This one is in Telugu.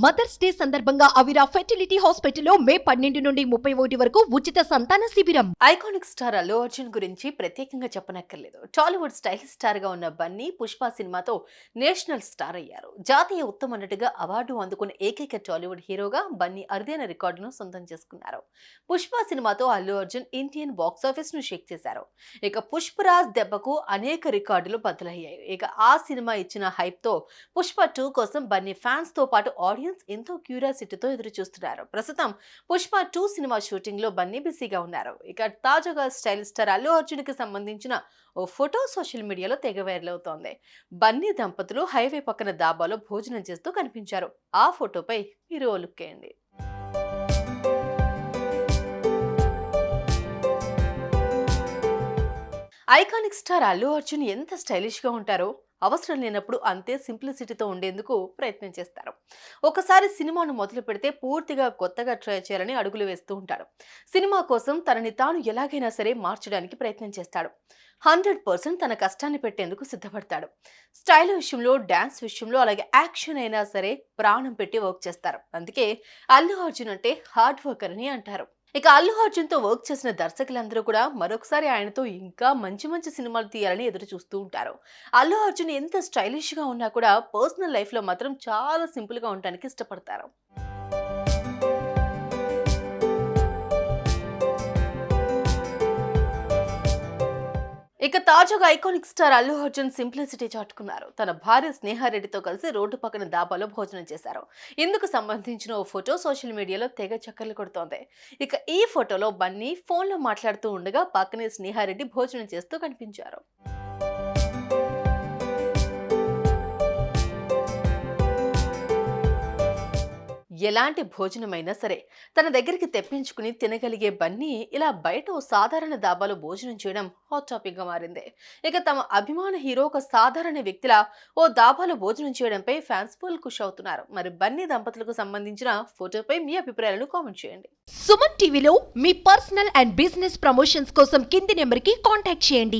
మదర్స్ డే సందర్భంగా అవిరా ఫెర్టిలిటీ హాస్పిటల్లో మే పన్నెండు నుండి ముప్పై ఒకటి వరకు ఉచిత సంతాన శిబిరం. ఐకానిక్ స్టార్ అల్లు అర్జున్ గురించి ప్రత్యేకంగా చెప్పనక్కర్లేదు. టాలీవుడ్ స్టైల్ స్టార్గా ఉన్న బన్నీ పుష్ప సినిమాతో నేషనల్ స్టార్ అయ్యారు. జాతీయ ఉత్తమ నటుగా అవార్డు అందుకున్న ఏకైక టాలీవుడ్ హీరోగా బన్నీ అరుదైన రికార్డును సొంతం చేసుకున్నారు. పుష్ప సినిమాతో అల్లు అర్జున్ ఇండియన్ బాక్స్ ఆఫీస్ను షేక్ చేశారు. ఇక పుష్పరాజ్ దెబ్బకు అనేక రికార్డులు బదులయ్యాయి ఇక ఆ సినిమా ఇచ్చిన హైప్తో పుష్ప టూ కోసం బన్నీ ఫ్యాన్స్తో పాటు ఆడియన్స్ ఎంతో క్యూరియాసిటీతో ఎదురు చూస్తున్నారు ప్రస్తుతం పుష్ప టూ సినిమా షూటింగ్లో బన్నీ బిజీగా ఉన్నారు. ఇక తాజాగా స్టైల్ స్టార్ అల్లు అర్జున్కి సంబంధించిన ఓ ఫోటో సోషల్ మీడియాలో తెగ వైరల్ అవుతోంది. బన్నీ దంపతులు హైవే పక్కన దాబాలో భోజనం చేస్తూ కనిపించారు. ఆ ఫోటోపై మీరు ఓ లుక్ వేయండి ఐకానిక్ స్టార్ అల్లు అర్జున్ ఎంత స్టైలిష్గా ఉంటారో అవసరం లేనప్పుడు అంతే సింప్లిసిటీతో ఉండేందుకు ప్రయత్నం చేస్తారు. ఒకసారి సినిమాను మొదలు పెడితే పూర్తిగా కొత్తగా ట్రై చేయాలని అడుగులు వేస్తూ ఉంటాడు సినిమా కోసం తనని తాను ఎలాగైనా సరే మార్చడానికి ప్రయత్నం చేస్తాడు. హండ్రెడ్ పర్సెంట్ తన కష్టాన్ని పెట్టేందుకు సిద్ధపడతాడు. స్టైల్ విషయంలో డ్యాన్స్ విషయంలో అలాగే యాక్షన్ అయినా సరే ప్రాణం పెట్టి వర్క్ చేస్తారు. అందుకే అల్లు అర్జున్ అంటే హార్డ్ వర్కర్ అని అంటారు. ఇక అల్లు అర్జున్తో వర్క్ చేసిన దర్శకులందరూ కూడా మరొకసారి ఆయనతో ఇంకా మంచి మంచి సినిమాలు తీయాలని ఎదురు చూస్తూ ఉంటారు. అల్లు అర్జున్ ఎంత స్టైలిష్గా ఉన్నా కూడా పర్సనల్ లైఫ్లో మాత్రం చాలా సింపుల్గా ఉండడానికి ఇష్టపడతారు. ఇక తాజాగా iconic star Allu Arjun simplicity చాటుకున్నారు. తన భార్య స్నేహారెడ్డితో కలిసి రోడ్డు పక్కన దాబాలో భోజనం చేశారు. ఇందుకు సంబంధించిన ఓ ఫోటో సోషల్ మీడియాలో తెగ చక్కర్లు కొడుతోంది. ఇక ఈ ఫోటోలో బన్నీ ఫోన్లో మాట్లాడుతూ ఉండగా పక్కనే స్నేహారెడ్డి భోజనం చేస్తూ కనిపించారు. ఎలాంటి భోజనమైనా సరే తన దగ్గరికి తెప్పించుకుని తినగలిగే బన్నీ ఇలా బయట ఓ సాధారణ దాబాలో భోజనం చేయడం హాట్ టాపిక్గా మారింది. ఇక తమ అభిమాన హీరో ఒక సాధారణ వ్యక్తిలా ఓ దాబాలో భోజనం చేయడంపై ఫ్యాన్స్ ఫుల్ ఖుష్ అవుతున్నారు. మరి బన్నీ దంపతులకు సంబంధించిన ఫోటోపై మీ అభిప్రాయాలను కామెంట్ చేయండి. సుమన్ టీవీలో మీ పర్సనల్ అండ్ బిజినెస్ ప్రమోషన్స్ కోసం కింది నెంబర్కి కాంటాక్ట్ చేయండి.